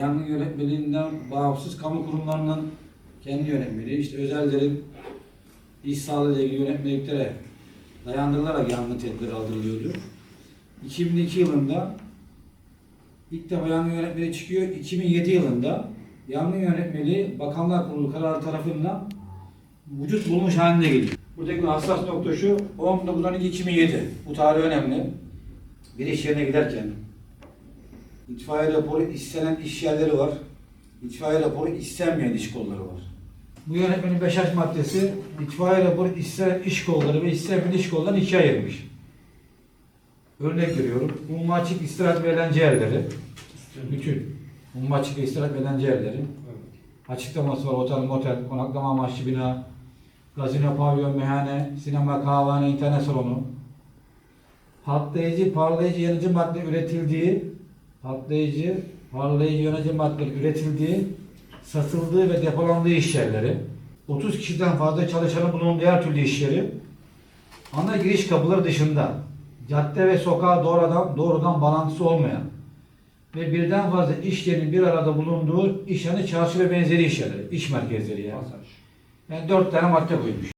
Yangın yönetmeliğinden bağımsız kamu kurumlarının kendi yönetmeliği, işte özellerin iş sağlığı ile ilgili yönetmeliklere dayandırılarak yangın tedbiri aldırılıyordu. 2002 yılında ilk defa yangın yönetmeliği çıkıyor. 2007 yılında yangın yönetmeliği Bakanlar Kurulu kararı tarafından vücut bulmuş haline geliyor. Buradaki hassas nokta şu, 19 12 2007. Bu tarih önemli. Bir iş yerine giderken İtfaiye raporu istenen iş yerleri var. İtfaiye raporu istenmeyen iş kolları var. Bu yönetmenin 5H maddesi itfaiye raporu istenen iş kolları ve istenmeyen iş kollarını ikiye ayırmış. Örnek veriyorum. Umma açık istirahat ve eğlence yerleri. Bütün. Umma açık ve istirahat ve eğlence yerleri. Açıklaması var. Otel, motel, konaklama amaçlı bina, gazino, pavyon, meyhane, sinema, kahvehane, internet salonu, patlayıcı, parlayıcı, yanıcı madde üretildiği, patlayıcı, parlayıcı, yanıcı madde üretildiği, satıldığı ve depolandığı iş yerleri, 30 kişiden fazla çalışanın bulunduğu her türlü iş yeri, ana giriş kapıları dışında cadde ve sokağa doğrudan, doğrudan bağlantısı olmayan ve birden fazla iş yerinin bir arada bulunduğu iş yani çarşı ve benzeri iş yerleri, iş merkezleri yani. Yani dört tane madde koymuş.